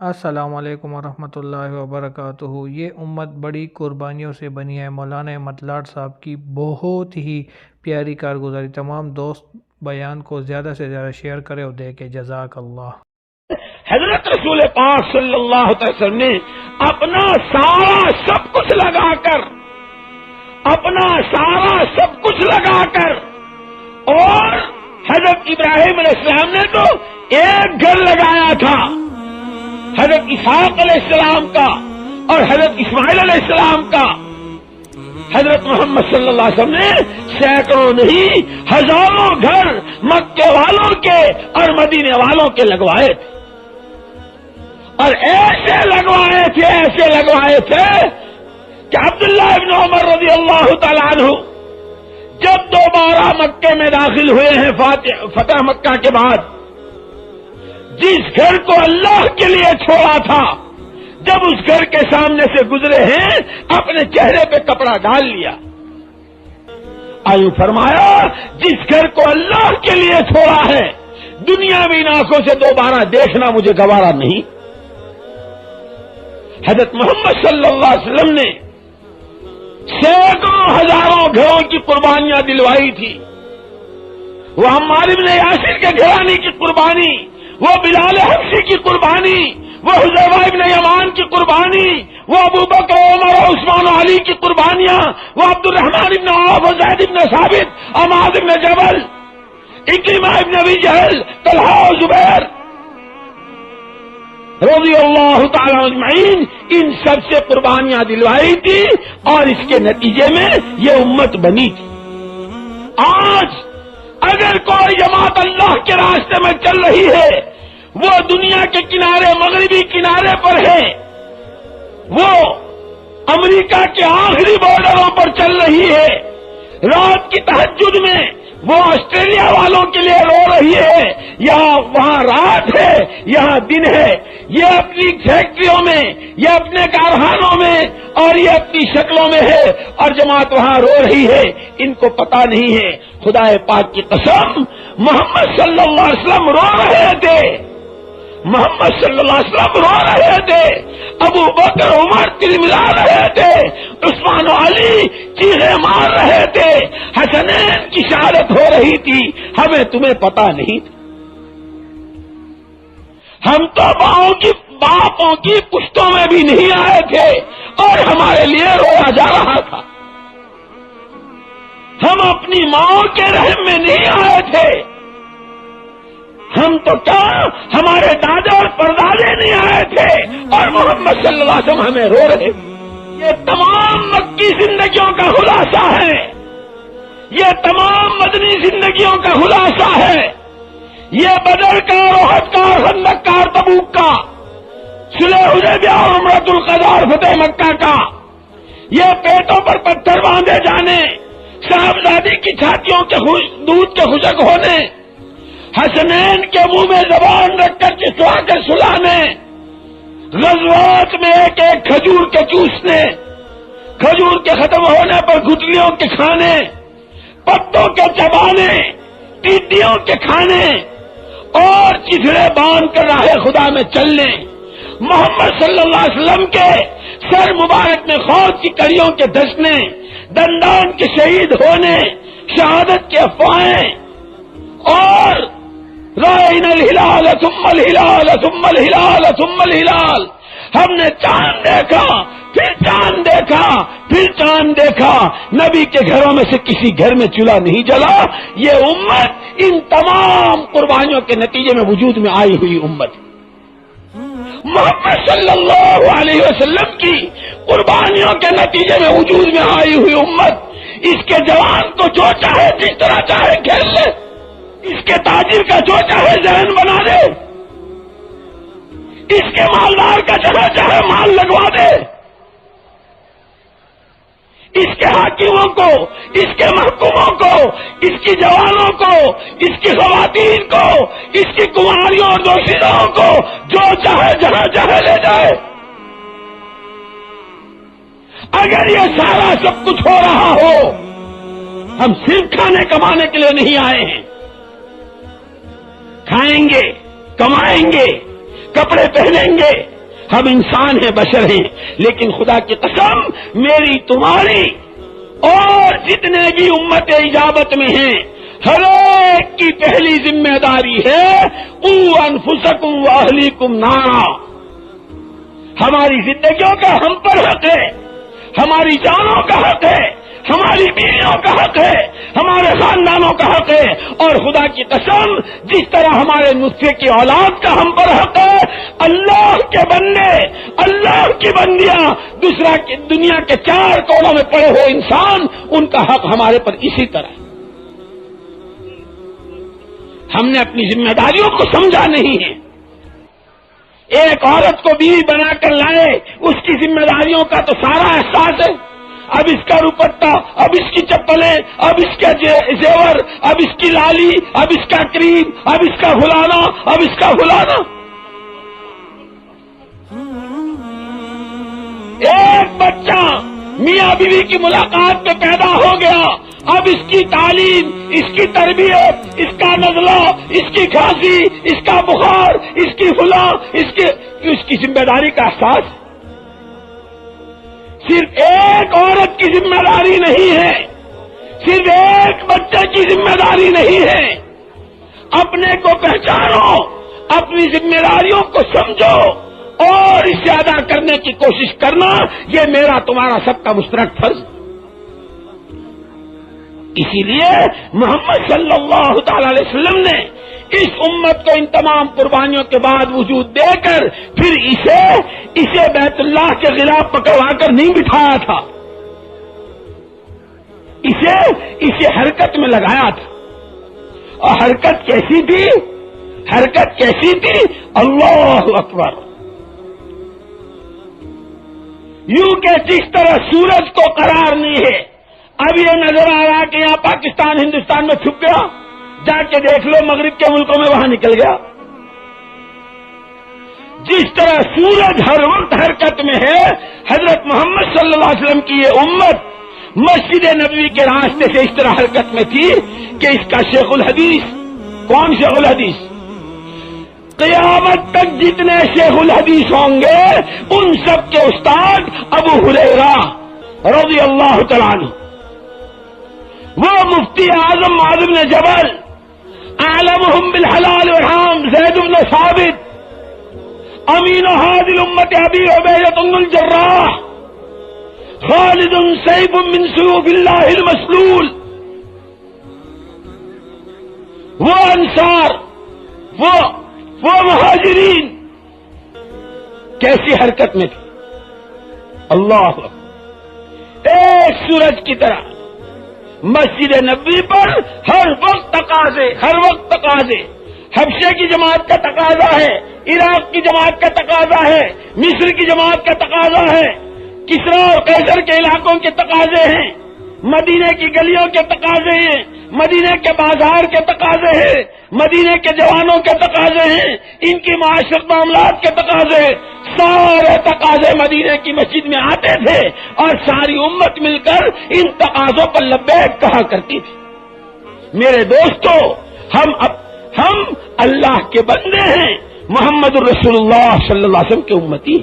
السلام علیکم ورحمۃ اللہ وبرکاتہ۔ یہ امت بڑی قربانیوں سے بنی ہے۔ مولانا احمد صاحب کی بہت ہی پیاری کارگزاری۔ تمام دوست بیان کو زیادہ سے زیادہ شیئر کرے اور دے کے جزاک اللہ۔ حضرت رسول پاک صلی اللہ علیہ وسلم نے اپنا سارا سب کچھ لگا کر، اپنا سارا سب کچھ لگا کر، اور حضرت ابراہیم علیہ السلام نے تو ایک گھر لگایا تھا۔ حضرت اسحاق علیہ السلام کا اور حضرت اسماعیل علیہ السلام کا۔ حضرت محمد صلی اللہ علیہ وسلم نے سینکڑوں نہیں، ہزاروں گھر مکے والوں کے اور مدینے والوں کے لگوائے تھے۔ اور ایسے لگوائے تھے، ایسے لگوائے تھے کہ عبداللہ ابن عمر رضی اللہ تعالیٰ عنہ جب دوبارہ مکے میں داخل ہوئے ہیں فتح مکہ کے بعد جس گھر کو اللہ کے لیے چھوڑا تھا، جب اس گھر کے سامنے سے گزرے ہیں، اپنے چہرے پہ کپڑا ڈال لیا۔ آیو فرمایا، جس گھر کو اللہ کے لیے چھوڑا ہے، دنیا بھی آنکھوں سے دوبارہ دیکھنا مجھے گوارا نہیں۔ حضرت محمد صلی اللہ علیہ وسلم نے سینکڑوں ہزاروں گھروں کی قربانیاں دلوائی تھی۔ وہ ہماری نے یاسر کے گھرانے کی قربانی وہ بلال حفصی کی قربانی، وہ حضیبہ ابن یمان کی قربانی، وہ ابو بکر، عمر و عثمان علی کی قربانیاں، وہ عبد الرحمان ابن عوف و زید ابن ثابت اماد ابن جبل، اکرمہ ابن ابی جہل، طلحہ و زبیر رضی اللہ تعالی اجمعین ان سب سے قربانیاں دلوائی تھی اور اس کے نتیجے میں یہ امت بنی تھی۔ آج اگر کوئی جماعت اللہ کے راستے میں چل رہی ہے، وہ دنیا کے کنارے، مغربی کنارے پر ہے، وہ امریکہ کے آخری بارڈروں پر چل رہی ہے، رات کی تحجد میں وہ آسٹریلیا والوں کے لیے رو رہی ہے، یہاں وہاں رات ہے، یہاں دن ہے، یہ اپنی فیکٹریوں میں یہ اپنے کارخانوں میں اور یہ اپنی شکلوں میں ہے اور جماعت وہاں رو رہی ہے، ان کو پتا نہیں ہے۔ خدا پاک کی قسم، محمد صلی اللہ علیہ وسلم رو رہے تھے۔ محمد صلی اللہ علیہ وسلم رو رہے تھے۔ ابو بکر، عمر تل ملا رہے تھے۔ عثمان علی چیزیں مار رہے تھے۔ حسنین کی شہادت ہو رہی تھی۔ ہمیں تمہیں پتا نہیں تھا۔ ہم تو باؤں کی باپوں کی پشتوں میں بھی نہیں آئے تھے اور ہمارے لیے رویا جا رہا تھا۔ ہم اپنی ماں کے رحم میں نہیں آئے تھے۔ ہم تو کیا ہمارے دادا اور پردادے نہیں آئے تھے اور محمد صلی اللہ علیہ وسلم ہمیں رو رہے یہ تمام مکی زندگیوں کا خلاصہ ہے۔ یہ تمام مدنی زندگیوں کا خلاصہ ہے۔ یہ بدر کا روحت کا خندق کا تبوک کا۔ سلح حجیبیہ اور امرت القدار فتح مکہ کا۔ یہ پیٹوں پر پتھر باندھے جانے، صاحبزادی کی چھاتیوں کے دودھ کے خشک ہونے، حسنین کے منہ میں زبان رکھ کر چسوا کے سلانے، غزوات میں ایک ایک کھجور کے چوسنے، کھجور کے ختم ہونے پر گٹلیوں کے کھانے، پتوں کے چبانے ٹیڈیوں کے کھانے، اور چچڑے باندھ کر راہ خدا میں چلنے۔ محمد صلی اللہ علیہ وسلم کے سر مبارک میں خوف کی کڑیوں کے دسنے، دندان کے شہید ہونے، شہادت کے افواہیں، اور رائن الہلال ثم الہلال ثم الہلال ثم الہلال، ہم نے چاند دیکھا، پھر چاند دیکھا، پھر چاند دیکھا، نبی کے گھروں میں سے کسی گھر میں چولہا نہیں جلا، یہ امت ان تمام قربانیوں کے نتیجے میں وجود میں آئی ہوئی امت۔ محمد صلی اللہ علیہ وسلم کی قربانیوں کے نتیجے میں وجود میں آئی ہوئی امت۔ اس کے جوان کو جو چاہے جس طرح چاہے کھیل لے۔ اس کے تاجر کا جو چاہے ذہن بنا دے اس کے مالدار کا جہاں چاہے مال لگوا دے۔ اس کے حاکموں کو، اس کے محکوموں کو، اس کی جوانوں کو، اس کی خواتین کو، اس کی کماریوں اور دوشیدوں کو جو چاہے جہاں چاہے لے جائے۔ اگر یہ سارا سب کچھ ہو رہا ہو، ہم صرف کھانے کمانے کے لیے نہیں آئے ہیں۔ کھائیں گے، کمائیں گے، کپڑے پہنیں گے ہم انسان ہیں، بشر ہیں۔ لیکن خدا کی قسم، میری، تمہاری اور جتنے بھی امت اجابت میں ہیں، ہر ایک کی پہلی ذمہ داری ہے او انفسکم واہلیکم نارا۔ ہماری زندگیوں کا ہم پر حق ہے، ہماری جانوں کا حق ہے ہماری بیویوں کا حق ہے، ہمارے خاندانوں کا حق ہے، اور خدا کی قسم، جس طرح ہمارے نسخے کی اولاد کا ہم پر حق ہے، اللہ کے بندے، اللہ کی بندیاں، دوسرا دنیا کے چار کوڑوں میں پڑے ہوئے انسان، ان کا حق ہمارے پر اسی طرح ہے۔ ہم نے اپنی ذمہ داریوں کو سمجھا نہیں ہے۔ ایک عورت کو بیوی بنا کر لائے، اس کی ذمہ داریوں کا تو سارا احساس ہے۔ اب اس کا روپٹا اب اس کی چپلیں، اب اس کا زیور، اب اس کی لالی، اب اس کا کریم، اب اس کا فلانا اب اس کا فلانا ایک بچہ میاں بیوی کی ملاقات پہ پیدا ہو گیا۔ اب اس کی تعلیم، اس کی تربیت، اس کا نزلہ، اس کی کھانسی اس کا بخار، اس کی فلاں اس کی اس کی ذمہ داری کا احساس۔ صرف ایک عورت کی ذمہ داری نہیں ہے۔ صرف ایک بچے کی ذمہ داری نہیں ہے۔ اپنے کو پہچانو، اپنی ذمہ داریوں کو سمجھو اور اسے ادا کرنے کی کوشش کرنا، یہ میرا تمہارا سب کا مشترک فرض۔ اسی لیے محمد صلی اللہ تعالی علیہ وسلم نے اس امت کو ان تمام قربانیوں کے بعد وجود دے کر پھر اسے اسے بیت اللہ کے خلاف پکڑوا کر نہیں بٹھایا تھا۔ اسے اسے حرکت میں لگایا تھا۔ اور حرکت کیسی تھی؟ حرکت کیسی تھی؟ اللہ اکبر۔ یوں کہ جس طرح سورج کو قرار نہیں ہے، اب یہ نظر آ رہا ہے کہ یہاں پاکستان، ہندوستان میں چھپ گیا۔ جا کے دیکھ لو، مغرب کے ملکوں میں وہاں نکل گیا۔ جس طرح سورج ہر وقت حرکت میں ہے، حضرت محمد صلی اللہ علیہ وسلم کی یہ امت مسجد نبوی کے راستے سے اس طرح حرکت میں تھی کہ اس کا شیخ الحدیث، کون شیخ الحدیث؟ قیامت تک جتنے شیخ الحدیث ہوں گے، ان سب کے استاد ابو حریرا رضی اللہ تعالیٰ وہ مفتی اعظم معلوم نے جبل عالمهم بالحلال والحرام. زید بن ثابت امین هذه الامه ابي عبيده بن الجراح، خالد سيف من سيوف الله المسلول. وہ انصار وہ وہ مہاجرین کیسی حرکت میں تھی؟ اللہ ایک سورج کی طرح. مسجد نبی پر ہر وقت تقاضے، ہر وقت تقاضے۔ حبشے کی جماعت کا تقاضا ہے، عراق کی جماعت کا تقاضا ہے، مصر کی جماعت کا تقاضا ہے۔ کسرا اور قیصر کے علاقوں کے تقاضے ہیں۔ مدینے کی گلیوں کے تقاضے ہیں۔ مدینے کے بازار کے تقاضے ہیں۔ مدینے کے جوانوں کے تقاضے ہیں، ان کی معاشرت معاملات کے تقاضے، سارے تقاضے مدینے کی مسجد میں آتے تھے اور ساری امت مل کر ان تقاضوں پر لبیک کہا کرتی تھی۔ میرے دوستو، ہم ہم اللہ کے بندے ہیں، محمد الرسول اللہ صلی اللہ علیہ وسلم کے امتی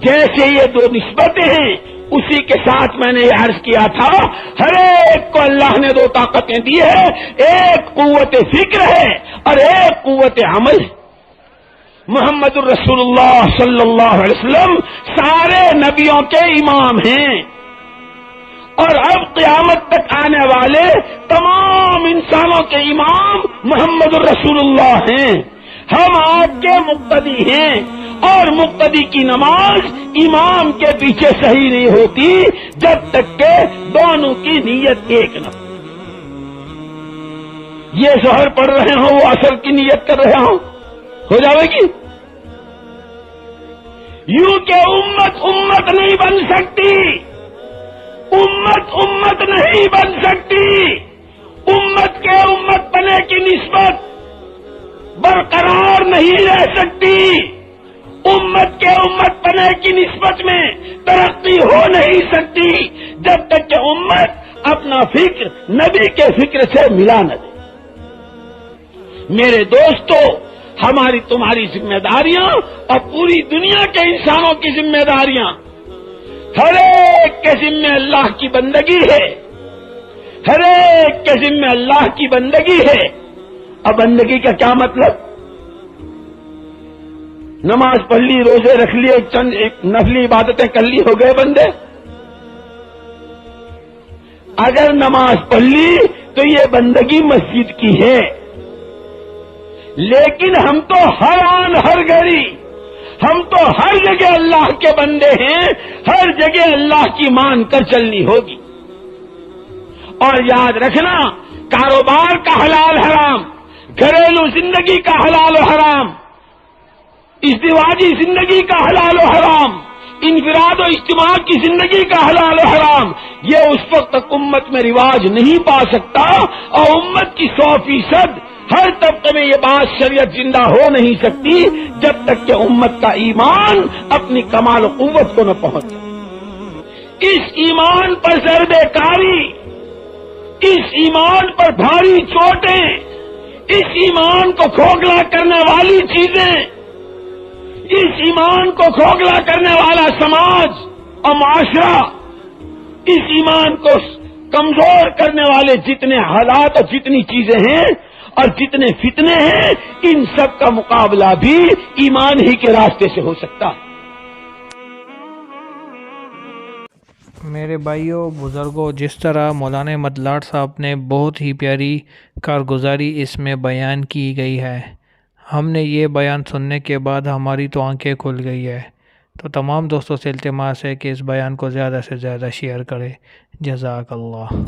جیسے یہ دو نسبتیں ہیں اسی کے ساتھ میں نے یہ عرض کیا تھا، ہر ایک کو اللہ نے دو طاقتیں دی ہے ایک قوت فکر ہے اور ایک قوت عمل۔ محمد الرسول اللہ صلی اللہ علیہ وسلم سارے نبیوں کے امام ہیں۔ اور اب قیامت تک آنے والے تمام انسانوں کے امام محمد الرسول اللہ ہیں۔ ہم آپ کے مقتدی ہیں اور مقتدی کی نماز امام کے پیچھے صحیح نہیں ہوتی جب تک کہ دونوں کی نیت ایک نہ یہ شہر پڑھ رہے ہوں، وہ اصل کی نیت کر رہے ہوں۔ ہو جائے گی؟ یوں کہ امت امت نہیں بن سکتی۔ امت امت نہیں بن سکتی۔ امت کے امت بنے کی نسبت نہیں رہ سکتی۔ امت کے امت پنے کی نسبت میں ترقی ہو نہیں سکتی، جب تک کہ امت اپنا فکر نبی کے فکر سے ملا نہ دے۔ میرے دوستو، ہماری تمہاری ذمہ داریاں اور پوری دنیا کے انسانوں کی ذمہ داریاں ہر ایک کے ذمہ اللہ کی بندگی ہے۔ ہر ایک کے ذمہ اللہ کی بندگی ہے۔ اب بندگی کا کیا مطلب؟ نماز پڑھ لی، روزے رکھ لیے، چند نفلی عبادتیں کر لی، ہو گئے بندے۔ اگر نماز پڑھ لی تو یہ بندگی مسجد کی ہے۔ لیکن ہم تو ہر آن ہر گھڑی، ہم تو ہر جگہ اللہ کے بندے ہیں، ہر جگہ اللہ کی مان کر چلنی ہوگی۔ اور یاد رکھنا، کاروبار کا حلال حرام، گھریلو زندگی کا حلال و حرام ازدواجی زندگی کا حلال و حرام، انفراد و اجتماع کی زندگی کا حلال و حرام، یہ اس وقت تک امت میں رواج نہیں پا سکتا اور امت کی سو فیصد ہر طبقے میں یہ بات شریعت زندہ ہو نہیں سکتی جب تک کہ امت کا ایمان اپنی کمال و قوت کو نہ پہنچے۔ اس ایمان پر ضرب کاری، اس ایمان پر بھاری چوٹیں، اس ایمان کو کھوکھلا کرنے والی چیزیں اس ایمان کو کھوکھلا کرنے والا سماج اور معاشرہ، اس ایمان کو کمزور کرنے والے جتنے حالات اور جتنی چیزیں ہیں اور جتنے فتنے ہیں، ان سب کا مقابلہ بھی ایمان ہی کے راستے سے ہو سکتا۔ ہے میرے بھائیوں بزرگوں جس طرح مولانا مدلاٹ صاحب نے بہت ہی پیاری کارگزاری اس میں بیان کی گئی ہے۔ ہم نے یہ بیان سننے کے بعد ہماری تو آنکھیں کھل گئی ہے۔ تو تمام دوستوں سے التماس ہے کہ اس بیان کو زیادہ سے زیادہ شیئر کرے۔ جزاک اللہ۔